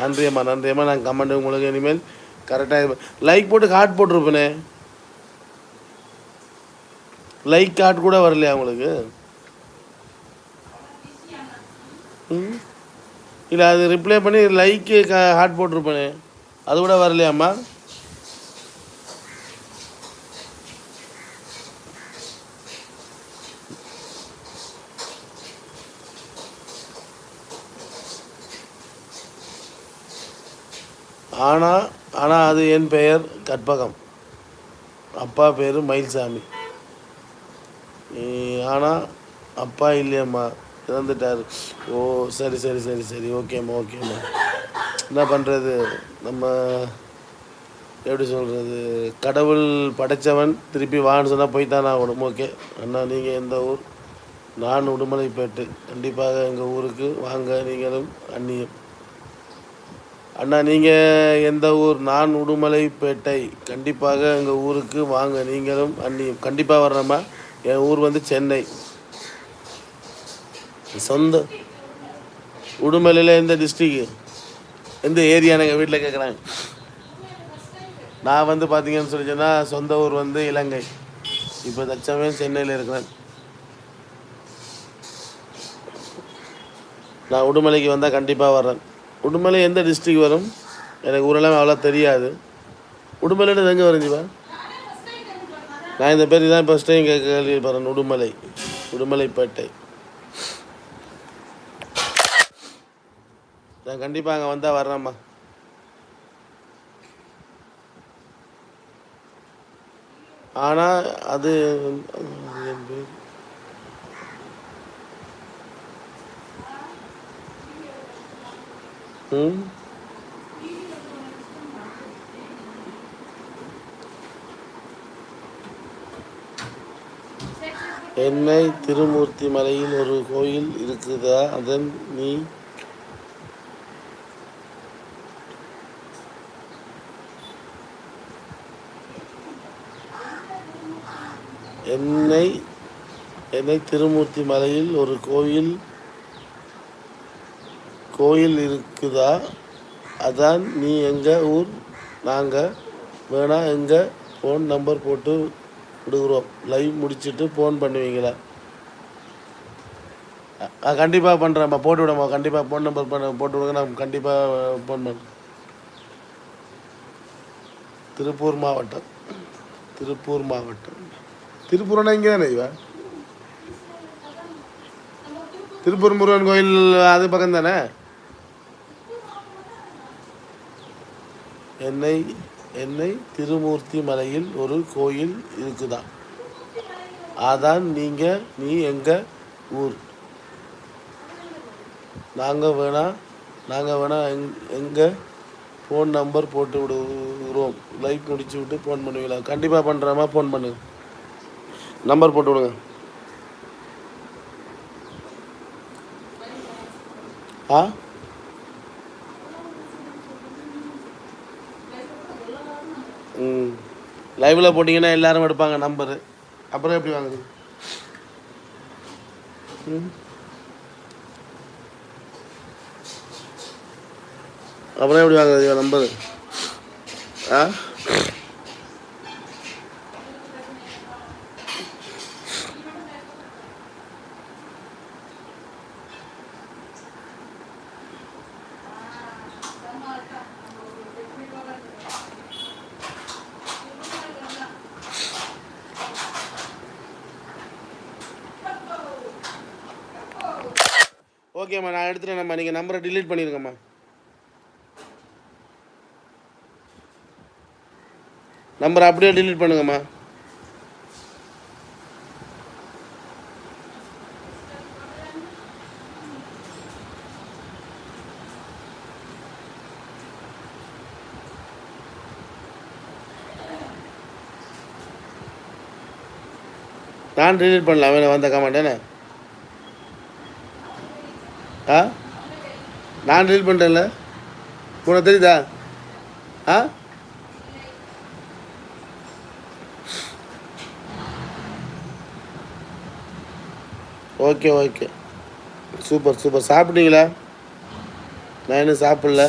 நன்றியம்மா நன்றியம்மா நான் கமெண்ட் உங்களுக்கு இனிமேல் கரெக்டாக லைக் போட்டு ஹார்ட் போட்டிருப்பேனே. லைக் ஹார்ட் கூட வரலையா உங்களுக்கு? ம்? இல்லை அது ரிப்ளை பண்ணி லைக்கு ஹார்ட் போட்டிருப்பேனே. அது கூட வரலையாம்மா ஆனால் ஆனால் அது என் பெயர் கற்பகம். அப்பா பேர் மயில்சாமி. ஆனால் அப்பா இல்லையம்மா இறந்துட்டார். ஓ சரி சரி சரி சரி ஓகேம்மா ஓகேம்மா. என்ன பண்ணுறது நம்ம எப்படி சொல்கிறது கடவுள் படைச்சவன் திருப்பி வான்னு சொன்னால் போய் நான் உடம்பு ஓகே. அண்ணா நீங்கள் எந்த ஊர்? நான் உடுமலைப்பேட்டு. கண்டிப்பாக எங்கள் ஊருக்கு வாங்க நீங்களும் அண்ணியும். அண்ணா நீங்கள் எந்த ஊர்? நான் உடுமலைப்பேட்டை. கண்டிப்பாக எங்கள் ஊருக்கு வாங்க. நீங்களும் அண்ணியும். கண்டிப்பாக வர்றோம்மா என் ஊர் வந்து சென்னை. சொந்த உடுமலையில் எந்த டிஸ்ட்ரிக்கு எந்த ஏரியான்னு எங்கள் வீட்டில் கேட்குறாங்க நான் வந்து பார்த்தீங்கன்னு சொல்லி சொன்னால் சொந்த ஊர் வந்து இலங்கை. இப்போ தற்சமயம் சென்னையில் இருக்கிறேன். நான் உடுமலைக்கு வந்தால் கண்டிப்பாக வர்றேன். உடுமலை எந்த டிஸ்ட்ரிக் வரும்? எனக்கு ஊரெல்லாம் அவ்வளோ தெரியாது. உடுமலைன்னு எங்கே வரைஞ்சிப்பா நான் இந்த பேர் தான் ஃபஸ்ட் டைம் கேட்க கேள்விப்படுறேன் உடுமலை. உடுமலைப்பேட்டை. நான் கண்டிப்பாக அங்கே வந்தால் வர்றேம்மா ஆனால் அது என் பேர்? என்னை திருமூர்த்தி மலையில் ஒரு கோயில் இருக்குதா? அதன் நீ? என்னை என்னை திருமூர்த்தி மலையில் ஒரு கோயில் கோயில் இருக்குதா? அதான் நீ எங்கள் ஊர்? நாங்கள் வேணா எங்கள் ஃபோன் நம்பர் போட்டு விடுகிறோம். லைவ் முடிச்சுட்டு ஃபோன் பண்ணுவீங்களா? ஆ கண்டிப்பாக பண்ணுறேம்மா போட்டு விடம்மா. கண்டிப்பாக ஃபோன் நம்பர் பண்ண போட்டு விடுங்க. நான் கண்டிப்பாக ஃபோன் பண்ணுறேன் திருப்பூர் மாவட்டம். திருப்பூர் மாவட்டம். திருப்பூர்னா இங்கே தானே இவன் திருப்பூர் முருகன் கோயில் அது பக்கம் தானே என்னை என்னை திருமூர்த்தி மலையில் ஒரு கோயில் இருக்குதா? அதான் நீங்கள் நீ எங்கள் ஊர்? நாங்கள் வேணா நாங்கள் வேணா எங் எங்கள் ஃபோன் நம்பர் போட்டு விடுகிறோம். லைக் முடிச்சு விட்டு ஃபோன் பண்ணுவீங்களா? கண்டிப்பாக பண்ணுறோமா ஃபோன் பண்ணுங்க நம்பர் போட்டு விடுங்க. ஆ? ம். லைவில் போட்டிங்கன்னா எல்லாரும் எடுப்பாங்க நம்பரு அப்புறம் எப்படி வாங்குது ம். அப்புறம் எப்படி வாங்குறது நம்பரு ஆ? ஓகேம்மா நான் எடுத்துட்டேன்ம்மா நீங்கள் நம்பரை டிலீட் பண்ணிடுங்கம்மா நம்பரை அப்படியே டிலீட் பண்ணுங்கம்மா. நான் டிலீட் பண்ணலாம் அவன் வந்த கமெண்ட் என்ன? ஆ? நான் ரீல் பண்ணுறேன்ல உனக்கு தெரியுதா? ஆ? Okay okay. Super super. சாப்பிட்டீங்களா? நான் இன்னும் சாப்பிடல.